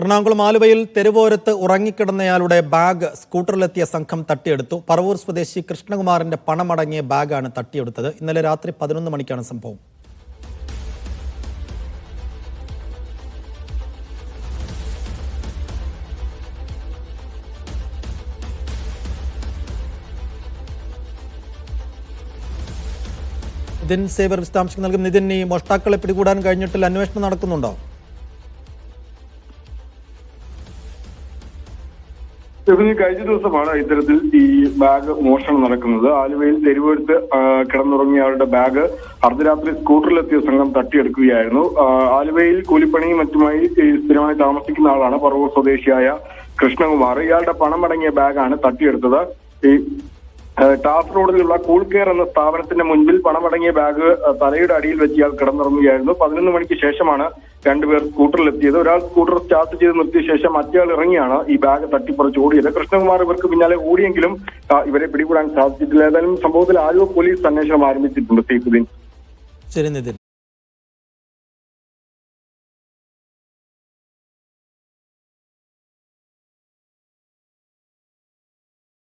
എറണാകുളം ആലുവയിൽ തെരുവോരത്ത് ഉറങ്ങിക്കിടന്നയാളുടെ ബാഗ് സ്കൂട്ടറിലെത്തിയ സംഘം തട്ടിയെടുത്തു. പറവൂർ സ്വദേശി കൃഷ്ണകുമാറിന്റെ പണമടങ്ങിയ ബാഗാണ് തട്ടിയെടുത്തത്. ഇന്നലെ രാത്രി പതിനൊന്ന് മണിക്കാണ് സംഭവം. നിതിൻ സേവർ വിശദാംശങ്ങൾ നൽകും. നിതിൻ ഈ മോഷ്ടാക്കളെ പിടികൂടാൻ കഴിഞ്ഞിട്ടില്ല അന്വേഷണം നടക്കുന്നുണ്ടോ? ഇതിന് കഴിഞ്ഞ ദിവസമാണ് ഇത്തരത്തിൽ ഈ ബാഗ് മോഷണം നടക്കുന്നത്. ആലുവയിൽ തെരുവെടുത്ത് കിടന്നുറങ്ങിയ ബാഗ് അർദ്ധരാത്രി സ്കൂട്ടറിലെത്തിയ സംഘം തട്ടിയെടുക്കുകയായിരുന്നു. ആലുവയിൽ കൂലിപ്പണിയും മറ്റുമായി സ്ഥിരമായി താമസിക്കുന്ന ആളാണ് പറവൂർ സ്വദേശിയായ കൃഷ്ണകുമാർ. ഇയാളുടെ പണമടങ്ങിയ ബാഗാണ് തട്ടിയെടുത്തത്. ഈ ടാഫ് റോഡിലുള്ള കൂൾ കെയർ എന്ന സ്ഥാപനത്തിന്റെ മുൻപിൽ പണമടങ്ങിയ ബാഗ് തലയുടെ അടിയിൽ വെച്ച് ഇയാൾ കിടന്നിറങ്ങുകയായിരുന്നു. പതിനൊന്ന് മണിക്ക് ശേഷമാണ് രണ്ടുപേർ സ്കൂട്ടറിലെത്തിയത്. ഒരാൾ സ്കൂട്ടർ സ്റ്റാർട്ട് ചെയ്ത് നിർത്തിയ ശേഷം മറ്റേയാൾ ഇറങ്ങിയാണ്. ഈ ബാഗ് തട്ടിപ്പറിച്ച് ഓടിയത്. കൃഷ്ണകുമാർ ഇവർക്ക് പിന്നാലെ ഓടിയെങ്കിലും ഇവരെ പിടികൂടാൻ സാധിച്ചിട്ടില്ല. ഏതായാലും സംഭവത്തിൽ ആലുവ പോലീസ് അന്വേഷണം ആരംഭിച്ചിട്ടുണ്ട് സീഫുദ്ദീൻ ശരി നിതിൻ.